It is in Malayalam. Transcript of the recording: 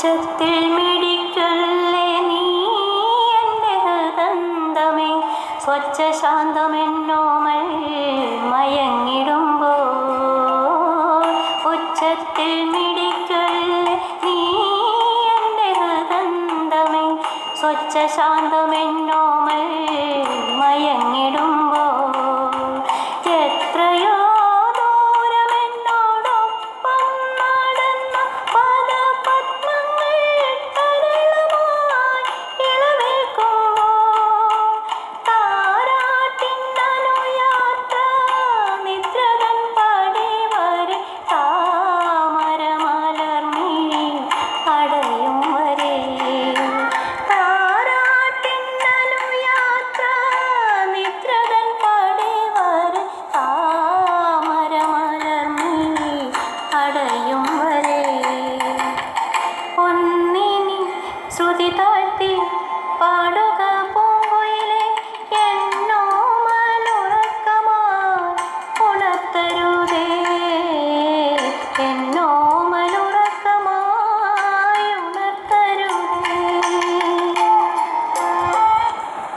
ഉച്ചത്തിൽ മിടിക്കല്ലേ നീ എന്റെ ഹൃദന്തമേ സ്വച്ഛ ശാന്തമെന്നോമൽ മയങ്ങിടുമ്പോൾ ഉച്ചത്തിൽ മിടിക്കല്ലേ നീ എന്റെ ഹൃദന്തമേ സ്വച്ഛ শ্রুতি তার পাড়ো